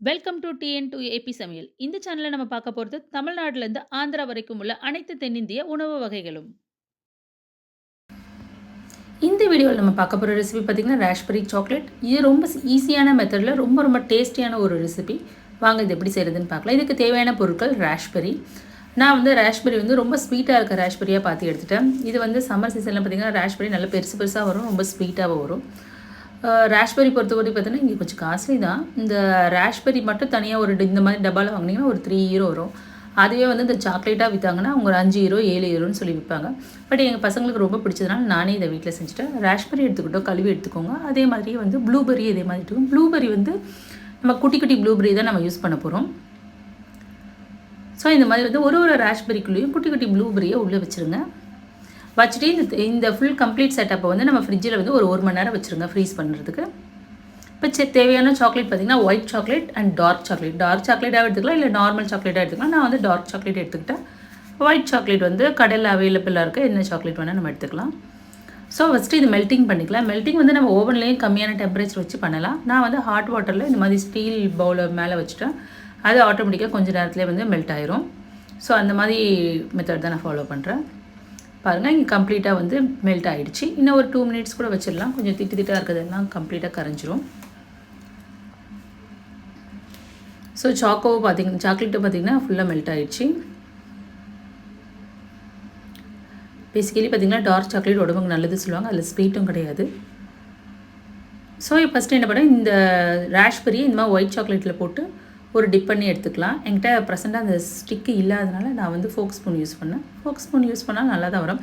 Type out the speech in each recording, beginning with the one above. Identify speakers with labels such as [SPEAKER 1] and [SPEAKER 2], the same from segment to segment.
[SPEAKER 1] Welcome to TN to AP சமையல். இந்த சேனலில் நம்ம பார்க்க போகிறது தமிழ்நாட்டிலேருந்து ஆந்திரா வரைக்கும் உள்ள அனைத்து தென்னிந்திய உணவு வகைகளும். இந்த வீடியோவில் நம்ம பார்க்க போகிற ரெசிபி பார்த்திங்கன்னா ரேஷ்பெரி சாக்லேட் இது ரொம்ப ஈஸியான மெத்தடில் ரொம்ப ரொம்ப டேஸ்டியான ஒரு ரெசிபி வாங்க இது எப்படி செய்கிறதுன்னு பார்க்கலாம். இதுக்கு தேவையான பொருட்கள் ரேஷ்பெரி நான் வந்து ரேஷ்பெரி வந்து ரொம்ப ஸ்வீட்டாக இருக்க ரேஷ்பெரியாக பார்த்து எடுத்துட்டேன். இது வந்து சம்மர் சீசனில் பார்த்திங்கன்னா ரேஷ்பெரி நல்லா பெருசு பெருசாக வரும். ரொம்ப ஸ்வீட்டாகவும் வரும். ராஷ்பெரி பொறுத்தவரை பார்த்தீங்கன்னா இங்கே கொஞ்சம் காஸ்ட்லி தான் இந்த ரேஷ்பெரி மட்டும் தனியாக ஒரு இந்த மாதிரி டப்பாவில் வாங்கினீங்கன்னா ஒரு த்ரீ ஹீரோ வரும். அதுவே வந்து இந்த சாக்லேட்டாக விற்றாங்கன்னா அவங்க ஒரு அஞ்சு ஹீரோ ஏழு ஹீரோன்னு சொல்லி விற்பாங்க பட் எங்கள் பசங்களுக்கு ரொம்ப பிடிச்சதுனால நானே இதை வீட்டில் செஞ்சுட்டேன். ரேஷ்பெரி எடுத்துக்கிட்டோம் கழுவி எடுத்துக்கோங்க. அதே மாதிரியே வந்து ப்ளூபெரி இதே மாதிரி இருக்கும் ப்ளூபெரி வந்து நம்ம குட்டி குட்டி ப்ளூபெரி தான் நம்ம யூஸ் பண்ண போகிறோம் ஸோ இந்த மாதிரி வந்து ஒரு ஒரு ரேஷ்பெரிக்குள்ளேயும் குட்டி குட்டி ப்ளூபெரியை உள்ளே வச்சுருங்க. வச்சுட்டு இந்த இந்த ஃபுல் கம்ப்ளீட் செட்டப்பை வந்து நம்ம ஃப்ரிட்ஜில் வந்து ஒரு ஒரு மணி நேரம் வச்சுருங்க ஃப்ரீஸ் பண்ணுறதுக்கு இப்போ தேவையான சாக்லேட் பார்த்திங்கன்னா white chocolate and dark chocolate dark சாக்லேட்டாக எடுத்துக்கலாம் இல்லை நார்மல் சாக்லேட்டாக எடுத்துக்கலாம். நான் வந்து டார்க் சாக்லேட் எடுத்துக்கிட்டேன். ஒயிட் சாக்லேட் வந்து கடையில் அவைலபிளாக இருக்குது என்ன சாக்லேட் வேணால் நம்ம எடுத்துக்கலாம். ஸோ ஃபஸ்ட்டு இது மெல்ட்டிங் பண்ணிக்கலாம். மெல்ட்டிங் வந்து நம்ம ஓவன்லேயும் கம்மியான டெம்பரேச்சர் வச்சு பண்ணலாம். நான் வந்து ஹாட் வாட்டரில் இந்த மாதிரி ஸ்டீல் பவுல மேலே வச்சுட்டேன். அது ஆட்டோமேட்டிக்காக கொஞ்சம் நேரத்துலேயே வந்து மெல்ட் ஆயிரும். ஸோ அந்த மாதிரி மெத்தட் தான் நான் ஃபாலோ பண்ணுறேன் பாருங்கள் இங்கே கம்ப்ளீட்டாக வந்து மெல்ட் ஆகிடுச்சு இன்னும் ஒரு டூ மினிட்ஸ் கூட வச்சிடலாம். கொஞ்சம் திட்டு திட்டாக இருக்கிறதெல்லாம் கம்ப்ளீட்டாக கரைஞ்சிரும். ஸோ சாக்கோவை பார்த்தீங்கன்னா சாக்லேட்டை பார்த்திங்கன்னா ஃபுல்லாக மெல்ட் ஆகிடுச்சு பேசிக்கலி பார்த்திங்கன்னா டார்க் சாக்லேட் உடம்புக்கு நல்லது சொல்லுவாங்க. அதில் ஸ்வீட்டும் கிடையாது. ஸோ ஃபஸ்ட்டு என்ன பண்ணேன் இந்த ரேஷ்பெரியை இந்த மாதிரி ஒயிட் சாக்லேட்டில் போட்டு ஒரு டிப் பண்ணி எடுத்துக்கலாம். என்கிட்ட ப்ரெசெண்டாக அந்த ஸ்டிக்கு இல்லாதனால நான் வந்து ஃபோக் ஸ்பூன் யூஸ் பண்ணேன். ஃபோக் ஸ்பூன் யூஸ் பண்ணால் நல்லா தான் வரும்.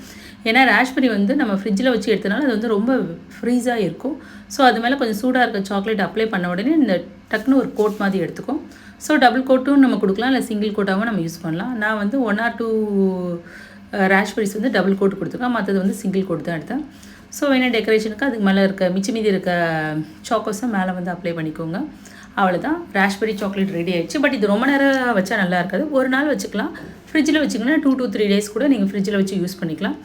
[SPEAKER 1] ஏன்னா ராஷ்பெரி வந்து நம்ம ஃப்ரிட்ஜில் வச்சு எடுத்தனால அது வந்து ரொம்ப ஃப்ரீஸாக இருக்கும். ஸோ அது மேலே கொஞ்சம் சூடாக இருக்க சாக்லேட் அப்ளை பண்ண உடனே இந்த டக்குன்னு ஒரு கோட் மாதிரி எடுத்துக்கும். ஸோ டபுள் கோட்டும் நம்ம கொடுக்கலாம். இல்லை சிங்கிள் கோட்டாகவும் நம்ம யூஸ் பண்ணலாம். நான் வந்து ஒன் ஆர் டூ ராஷ்பெரிஸ் வந்து டபுள் கோட் கொடுத்துருக்கேன். மற்றது வந்து சிங்கிள் கோட் தான் எடுத்தேன். ஸோ வேணும் டெக்கரேஷனுக்கு அதுக்கு மேலே இருக்க மிச்ச மீதி இருக்க சாக்கோஸை மேலே வந்து அப்ளை பண்ணிக்கோங்க. அவ்வளோதான் ராஷ்பெரி சாக்லேட் ரெடி ஆயிடுச்சு. பட் இது ரொம்ப நேரம் வச்சா நல்லா இருக்காது. ஒரு நாள் வச்சுக்கலாம். ஃப்ரிட்ஜில் வச்சிங்கன்னா டூ டூ த்ரீ டேஸ் கூட நீங்கள் ஃப்ரிட்ஜில் வச்சு யூஸ் பண்ணிக்கலாம்.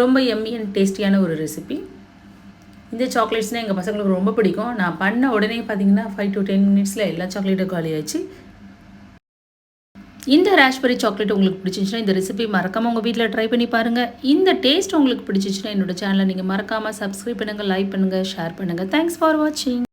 [SPEAKER 1] ரொம்ப எம்மி அண்ட் டேஸ்டியான ஒரு ரெசிபி இந்த சாக்லேட்ஸ்னால் எங்கள் பசங்களுக்கு ரொம்ப பிடிக்கும். நான் பண்ண உடனே பார்த்தீங்கன்னா ஃபைவ் டு டென் மினிட்ஸில் எல்லா சாக்லேட்டும் காலி ஆயிடுச்சு. இந்த ராஷ்பெரி சாக்லேட் உங்களுக்கு பிடிச்சிச்சுன்னா இந்த ரெசிபி மறக்காமல் உங்கள் வீட்டில் ட்ரை பண்ணி பாருங்கள் இந்த டேஸ்ட் உங்களுக்கு பிடிச்சிச்சுன்னா என்னோட சேனலை நீங்கள் மறக்காமல் சப்ஸ்கிரைப் பண்ணுங்கள் லைக் பண்ணுங்கள் ஷேர் பண்ணுங்கள் தேங்க்ஸ் ஃபார் வாட்சிங்